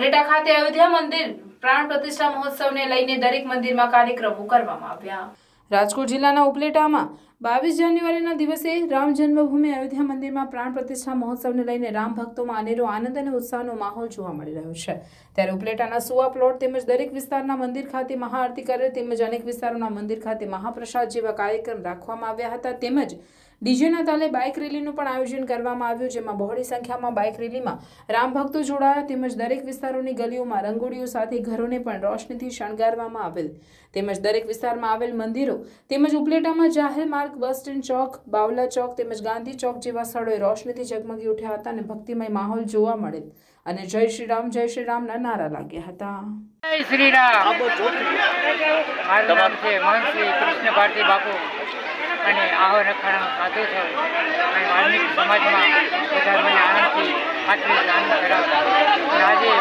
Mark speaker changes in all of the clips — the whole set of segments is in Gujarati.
Speaker 1: ઉપલેટા ખાતે અયોધ્યા મંદિર પ્રાણ પ્રતિષ્ઠા મહોત્સવને લઈને દરેક મંદિરમાં કાર્યક્રમો કરવામાં આવ્યા. રાજકોટ જિલ્લાના ઉપલેટામાં બાવીસ જાન્યુઆરીના દિવસે રામ જન્મભૂમિ અયોધ્યા મંદિરમાં પ્રાણ પ્રતિષ્ઠા મહોત્સવને લઈને રામ ભક્તોમાં અનેરો આનંદ અને ઉત્સાહનો માહોલ જોવા મળી રહ્યો છે. ત્યારે ઉપલેટાના સુવા પ્લોટ તેમજ દરેક વિસ્તારના મંદિર ખાતે મહાઆરતી કરે તેમજ અનેક વિસ્તારોના મંદિર ખાતે મહાપ્રસાદ જેવા કાર્યક્રમ રાખવામાં આવ્યા હતા. તેમજ ડીજેના તાલે બાઇક રેલીનું પણ આયોજન કરવામાં આવ્યું, જેમાં બહોળી સંખ્યામાં બાઇક રેલીમાં રામ ભક્તો જોડાયા તેમજ દરેક વિસ્તારોની ગલીઓમાં રંગોળીઓ સાથે ઘરોને પણ રોશનીથી શણગારવામાં આવેલ તેમજ દરેક વિસ્તારમાં આવેલ મંદિરો તેમજ ઉપલેટામાં જાહેર માર્ગ બસ સ્ટેન્ડ ચોક, બાવલા ચોક તેમજ ગાંધી ચોક જેવા સ્થળોએ રોશનીથી ઝગમગી ઉઠ્યા હતા અને ભક્તિમય માહોલ જોવા મળેલ. અને જય શ્રી રામ, જય શ્રી રામના નારા લાગ્યા હતા.
Speaker 2: જય શ્રી રામ. કૃષ્ણ ભારતી બાપુ. અને આહો રખાણા સાધુ સમાજમાં આનંદથી આટલી આનંદ કરાવતા અને આજે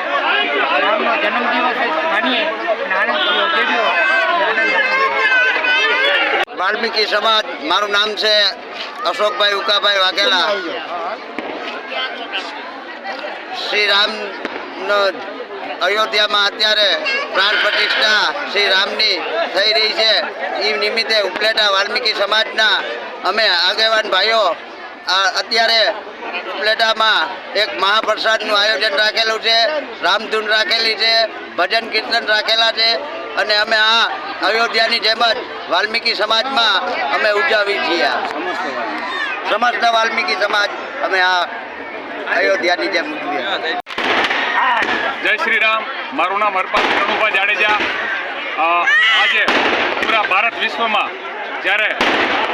Speaker 2: રામનો જન્મદિવસ માનીએ અને આનંદથી ઉજવ્યો અને આનંદ
Speaker 3: વાલ્મીકી સમાજ, મારું નામ છે અશોકભાઈ ઉકાભાઈ વાઘેલા. શ્રી રામનો અયોધ્યામાં અત્યારે પ્રાણ પ્રતિષ્ઠા શ્રી રામની થઈ રહી છે. એ નિમિત્તે ઉપલેટા વાલ્મીકી સમાજના અમે આગેવાન ભાઈઓ અત્યારે ઉપલેટામાં એક મહાપ્રસાદનું આયોજન રાખેલું છે. રામધૂન રાખેલી છે, ભજન કીર્તન રાખેલા છે અને અમે આ અયોધ્યાની જેમ જ વાલ્મીકી સમાજમાં અમે ઉજવી છીએ. સમસ્ત વાલ્મીકી સમાજ અમે આ અયોધ્યાની જેમ ઉજવીએ
Speaker 4: જય શ્રી રામ મારું નામ હરપાલ રણુભા જાડેજા. આજે પૂરા ભારત વિશ્વમાં જ્યારે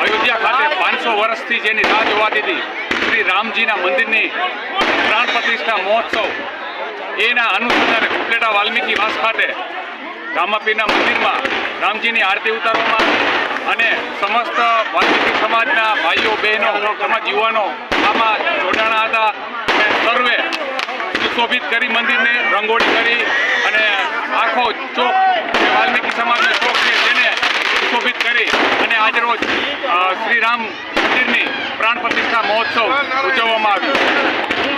Speaker 4: અયોધ્યા ખાતે પાંચસો વર્ષથી જેની રાહ જોવાતી હતી શ્રી રામજીના મંદિરની પ્રાણ પ્રતિષ્ઠા મહોત્સવ, એના અનુસંધાને ઉપલેટા વાલ્મીકી વાસ ખાતે રામાપીરના મંદિરમાં રામજીની આરતી ઉતારવામાં આવી અને સમસ્ત વાલ્મીકી સમાજના ભાઈઓ, બહેનો તેમજ યુવાનો આમાં જોડાણા હતા. અને સર્વે સુશોભિત કરી, મંદિરને રંગોળી કરી અને આખો ચોક વાલ્મીકી સમાજનો ચોક છે તેને સુશોભિત કરી અને આજરોજ રોજ શ્રી રામ મંદિરની પ્રાણ પ્રતિષ્ઠા મહોત્સવ ઉજવવામાં આવ્યો.